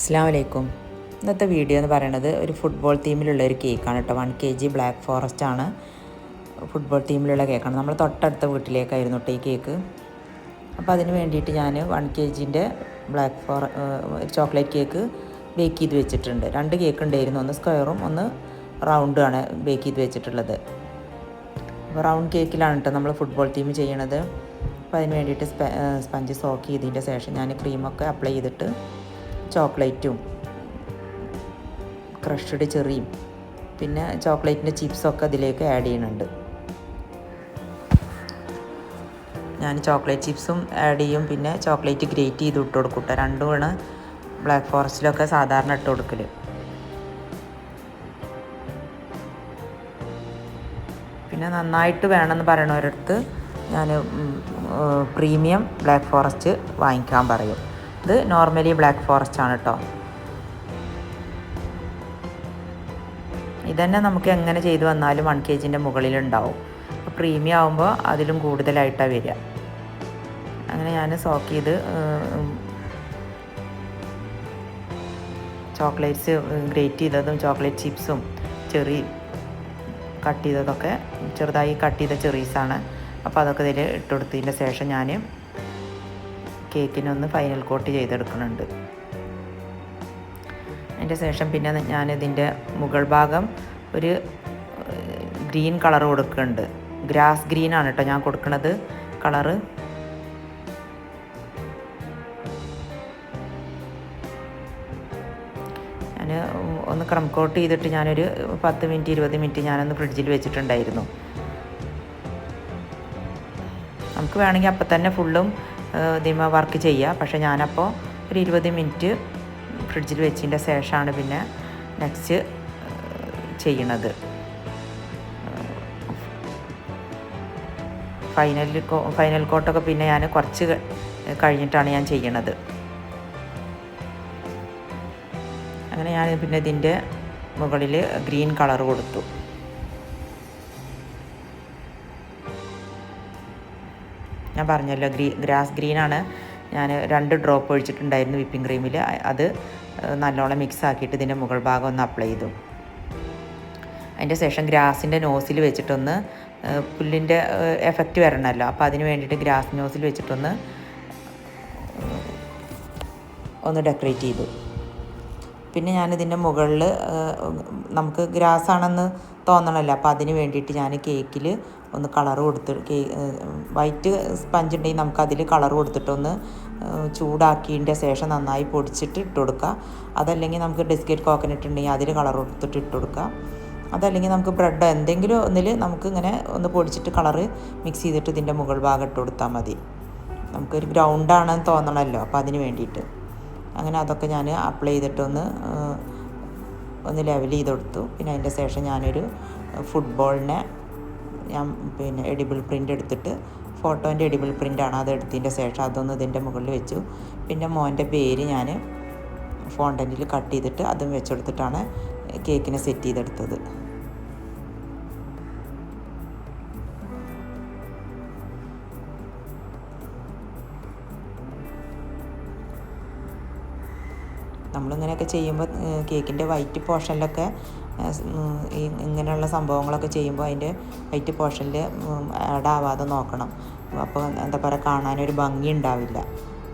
അസ്സാം വലൈക്കും ഇന്നത്തെ വീഡിയോ എന്ന് പറയുന്നത് ഒരു ഫുട്ബോൾ തീമിലുള്ള ഒരു കേക്കാണ് കേട്ടോ. One K G black forest ആണ് ഫുട്ബോൾ തീമിലുള്ള കേക്കാണ് നമ്മൾ തൊട്ടടുത്ത വീട്ടിലേക്കായിരുന്നു കേട്ടോ ഈ കേക്ക് അപ്പോൾ അതിന് വേണ്ടിയിട്ട് ഞാൻ one K ജിന്റെ black forest chocolate cake bake ചെയ്ത് വെച്ചിട്ടുണ്ട്. രണ്ട് കേക്ക് ഉണ്ടായിരുന്നു. ഒന്ന് സ്ക്വയറും ഒന്ന് റൗണ്ടും ആണ് ബേക്ക് ചെയ്ത് വെച്ചിട്ടുള്ളത്. അപ്പോൾ റൗണ്ട് കേക്കിലാണ് കേട്ടോ നമ്മൾ ഫുട്ബോൾ തീം ചെയ്യണത്. അപ്പോൾ അതിന് വേണ്ടിയിട്ട് സ്പ സ്പഞ്ച് സോക്ക് ചെയ്തതിന്റെ ശേഷം ഞാൻ ക്രീമൊക്കെ അപ്ലൈ ചെയ്തിട്ട് ചോക്ലേറ്റും ക്രഷ്ഡ് ചെറിയും പിന്നെ ചോക്ലേറ്റിന്റെ ചിപ്സൊക്കെ അതിലേക്ക് ആഡ് ചെയ്യുന്നുണ്ട്. ഞാൻ ചോക്ലേറ്റ് ചിപ്സും ആഡ് ചെയ്യും പിന്നെ ചോക്ലേറ്റ് ഗ്രേറ്റ് ചെയ്ത് ഇട്ട് കൊടുക്കും കേട്ടോ. രണ്ടുമാണ് ബ്ലാക്ക് ഫോറസ്റ്റിലൊക്കെ സാധാരണ ഇട്ട് കൊടുക്കൽ പിന്നെ നന്നായിട്ട് വേണമെന്ന് പറയണവരടുത്ത് ഞാൻ പ്രീമിയം ബ്ലാക്ക് ഫോറസ്റ്റ് വാങ്ങിക്കാൻ പറയും. ഇത് നോർമലി ബ്ലാക്ക് ഫോറസ്റ്റ് ആണ് കേട്ടോ ഇതന്നെ നമുക്ക് എങ്ങനെ ചെയ്തു വന്നാലും വൺ കെ ജിന്റെ മുകളിലുണ്ടാവും പ്രീമിയം ആകുമ്പോൾ അതിലും കൂടുതലായിട്ടാണ് വരിക. അങ്ങനെ ഞാൻ സോക്ക് ചെയ്ത് ചോക്ലേറ്റ്സ് ഗ്രേറ്റ് ചെയ്തതും ചോക്ലേറ്റ് ചിപ്സും ചെറി കട്ട് ചെയ്തതൊക്കെ ചെറുതായി കട്ട് ചെയ്ത ചെറീസാണ്. അപ്പോൾ അതൊക്കെ ഇതിൽ ഇട്ടുകൊടുത്തതിന്റെ ശേഷം ഞാൻ കേക്കിനൊന്ന് ഫൈനൽ കോട്ട് ചെയ്തെടുക്കുന്നുണ്ട്. അതിന്റെ ശേഷം പിന്നെ ഞാനിതിന്റെ മുകൾ ഭാഗം ഒരു ഗ്രീൻ കളർ കൊടുക്കുന്നുണ്ട്. ഗ്രാസ് ഗ്രീൻ ആണ് കേട്ടോ ഞാൻ കൊടുക്കുന്നത് കളറ്. ഞാൻ ഒന്ന് ക്രം കോട്ട് ചെയ്തിട്ട് ഞാനൊരു പത്ത് മിനിറ്റ് ഇരുപത് മിനിറ്റ് ഞാനൊന്ന് ഫ്രിഡ്ജിൽ വെച്ചിട്ടുണ്ടായിരുന്നു. നമുക്ക് വേണമെങ്കിൽ അപ്പം തന്നെ ഫുള്ളും ഇതിമ വർക്ക് ചെയ്യുക പക്ഷേ ഞാനപ്പോൾ ഒരു ഇരുപത് മിനിറ്റ് ഫ്രിഡ്ജിൽ വെച്ചതിന്റെ ശേഷമാണ് പിന്നെ നെക്സ്റ്റ് ചെയ്യണത്. ഫൈനൽ ഫൈനൽ കോട്ടൊക്കെ പിന്നെ ഞാൻ കുറച്ച് കഴിഞ്ഞിട്ടാണ് ഞാൻ ചെയ്യണത്. അങ്ങനെ ഞാൻ പിന്നെ ഇതിന്റെ മുകളിൽ ഗ്രീൻ കളർ കൊടുത്തു. ഞാൻ പറഞ്ഞല്ലോ ഗ്രീ ഗ്രാസ് ഗ്രീനാണ്. ഞാൻ രണ്ട് ഡ്രോപ്പ് ഒഴിച്ചിട്ടുണ്ടായിരുന്നു വിപ്പിംഗ് ക്രീമിൽ അത് നല്ലോണം മിക്സ് ആക്കിയിട്ട് ഇതിന്റെ മുകൾ ഭാഗം ഒന്ന് അപ്ലൈ ചെയ്തു. അതിന്റെ ശേഷം ഗ്രാസിന്റെ നോസിൽ വെച്ചിട്ടൊന്ന് പുല്ലിന്റെ എഫക്റ്റ് വരണമല്ലോ അപ്പോൾ അതിന് വേണ്ടിയിട്ട് ഗ്രാസ് നോസിൽ വെച്ചിട്ടൊന്ന് ഒന്ന് ഡെക്കറേറ്റ് ചെയ്തു. പിന്നെ ഞാനിതിന്റെ മുകളിൽ നമുക്ക് ഗ്രാസ് ആണെന്ന് തോന്നണമല്ലോ അപ്പോൾ അതിന് വേണ്ടിയിട്ട് ഞാൻ കേക്കിൽ ഒന്ന് കളർ കൊടുത്ത് കേ വൈറ്റ് സ്പഞ്ച് ഉണ്ടെങ്കിൽ നമുക്ക് അതിൽ കളർ കൊടുത്തിട്ടൊന്ന് ചൂടാക്കിയതിന്റെ ശേഷം നന്നായി പൊടിച്ചിട്ട് ഇട്ട് കൊടുക്കുക. അതല്ലെങ്കിൽ നമുക്ക് ബിസ്ക്കറ്റ് കോക്കനട്ട് ഉണ്ടെങ്കിൽ അതിൽ കളർ കൊടുത്തിട്ട് ഇട്ട് കൊടുക്കുക. അതല്ലെങ്കിൽ നമുക്ക് ബ്രെഡ് എന്തെങ്കിലും ഒന്നിൽ നമുക്ക് ഇങ്ങനെ ഒന്ന് പൊടിച്ചിട്ട് കളറ് മിക്സ് ചെയ്തിട്ട് ഇതിന്റെ മുകൾ ഭാഗം ഇട്ട് കൊടുത്താൽ മതി. നമുക്കൊരു ഗ്രൗണ്ടാണെന്ന് തോന്നണമല്ലോ അപ്പോൾ അതിന് വേണ്ടിയിട്ട്. അങ്ങനെ അതൊക്കെ ഞാൻ അപ്ലൈ ചെയ്തിട്ടൊന്ന് ഒന്ന് ലെവൽ ചെയ്ത് കൊടുത്തു പിന്നെ അതിന്റെ ശേഷം ഞാനൊരു ഫുട്ബോളിനെ ഞാൻ പിന്നെ എഡിബിൾ പ്രിന്റ് എടുത്തിട്ട് ഫോട്ടോന്റെ എഡിബിൾ പ്രിന്റാണ് അത് എടുത്തതിന്റെ ശേഷം അതൊന്ന് ഇതിന്റെ മുകളിൽ വെച്ചു. പിന്നെ മോന്റെ പേര് ഞാൻ ഫോണ്ടന്റിൽ കട്ട് ചെയ്തിട്ട് അതും വെച്ചെടുത്തിട്ടാണ് കേക്കിനെ സെറ്റ് ചെയ്തെടുത്തത്. നമ്മളിങ്ങനെയൊക്കെ ചെയ്യുമ്പോൾ കേക്കിന്റെ വൈറ്റ് പോർഷനിലൊക്കെ ഇങ്ങനെയുള്ള സംഭവങ്ങളൊക്കെ ചെയ്യുമ്പോൾ അതിന്റെ വൈറ്റ് പോർഷനിൽ ആഡ് ആവാതെ നോക്കണം. അപ്പോൾ എന്താ പറയുക കാണാനൊരു ഭംഗി ഉണ്ടാവില്ല.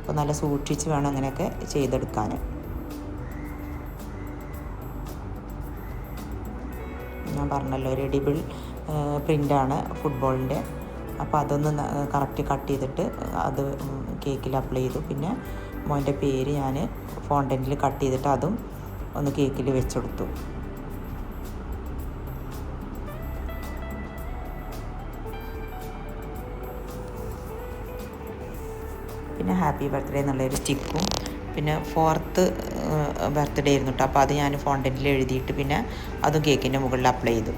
അപ്പോൾ നല്ല സൂക്ഷിച്ച് വേണം അങ്ങനെയൊക്കെ ചെയ്തെടുക്കാൻ ഞാൻ പറഞ്ഞല്ലോ ഒരു എഡിബിൾ പ്രിന്റാണ് ഫുട്ബോളിന്റെ അപ്പോൾ അതൊന്ന് കറക്റ്റ് കട്ട് ചെയ്തിട്ട് അത് കേക്കിൽ അപ്ലൈ ചെയ്തു. പിന്നെ മോന്റെ പേര് ഞാൻ ഫോണ്ടന്റിൽ കട്ട് ചെയ്തിട്ട് അതും ഒന്ന് കേക്കിൽ വെച്ചെടുത്തു. പിന്നെ ഹാപ്പി ബർത്ത്ഡേ എന്നുള്ളൊരു സ്റ്റിക്കും പിന്നെ ഫോർത്ത് ബർത്ത്ഡേ ആയിരുന്നു കേട്ടോ അപ്പോൾ അത് ഞാൻ ഫോണ്ടന്റിൽ എഴുതിയിട്ട് പിന്നെ അതും കേക്കിന്റെ മുകളിൽ അപ്ലൈ ചെയ്തു.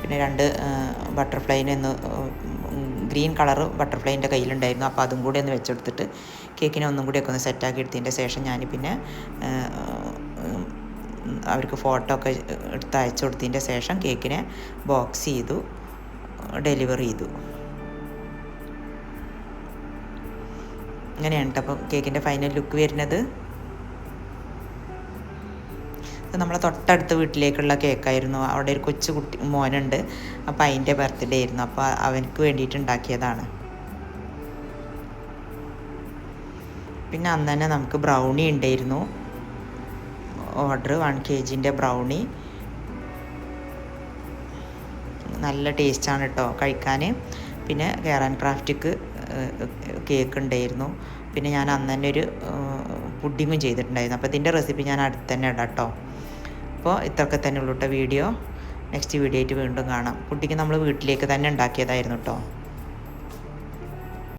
പിന്നെ രണ്ട് ബട്ടർഫ്ലൈനെ ഒന്ന് ഗ്രീൻ കളർ ബട്ടർഫ്ലൈന്റെ കയ്യിലുണ്ടായിരുന്നു. അപ്പോൾ അതും കൂടി ഒന്ന് വെച്ചെടുത്തിട്ട് കേക്കിനെ ഒന്നും ഒക്കെ ഒന്ന് സെറ്റാക്കി എടുത്തതിന്റെ ശേഷം ഞാൻ പിന്നെ അവർക്ക് ഫോട്ടോ ഒക്കെ എടുത്ത് അയച്ചു കൊടുത്തതിന്റെ ശേഷം കേക്കിനെ ബോക്സ് ചെയ്തു ഡെലിവറി ചെയ്തു. ഇങ്ങനെയാണ് കേട്ടോ അപ്പോൾ കേക്കിന്റെ ഫൈനൽ ലുക്ക് വരുന്നത്. നമ്മളെ തൊട്ടടുത്ത വീട്ടിലേക്കുള്ള കേക്കായിരുന്നു. അവിടെ ഒരു കൊച്ചു കുട്ടി മോനുണ്ട്. അപ്പോൾ അതിന്റെ ബർത്ത്ഡേ ആയിരുന്നു. അപ്പോൾ അവനക്ക് വേണ്ടിയിട്ട് ഉണ്ടാക്കിയതാണ്. പിന്നെ അന്ന് തന്നെ നമുക്ക് ബ്രൗണി ഉണ്ടായിരുന്നു. ഓർഡർ വൺ കെ ജിന്റെ ബ്രൗണി നല്ല ടേസ്റ്റാണ് കേട്ടോ കഴിക്കാൻ. പിന്നെ കെയർ ആൻഡ് ക്രാഫ്റ്റിക്ക് കേക്ക് ഉണ്ടായിരുന്നു. പിന്നെ ഞാൻ അന്ന് തന്നെ ഒരു പുഡിങ്ങും ചെയ്തിട്ടുണ്ടായിരുന്നു. അപ്പോൾ ഇതിന്റെ റെസിപ്പി ഞാൻ അടുത്ത് തന്നെ ഇടാം കേട്ടോ അപ്പോൾ ഇത്രയൊക്കെ തന്നെ കേട്ടോ വീഡിയോ. നെക്സ്റ്റ് വീഡിയോ ആയിട്ട് വീണ്ടും കാണാം. കുട്ടിക്ക് നമ്മൾ വീട്ടിലേക്ക് തന്നെ ഉണ്ടാക്കിയതായിരുന്നു കേട്ടോ.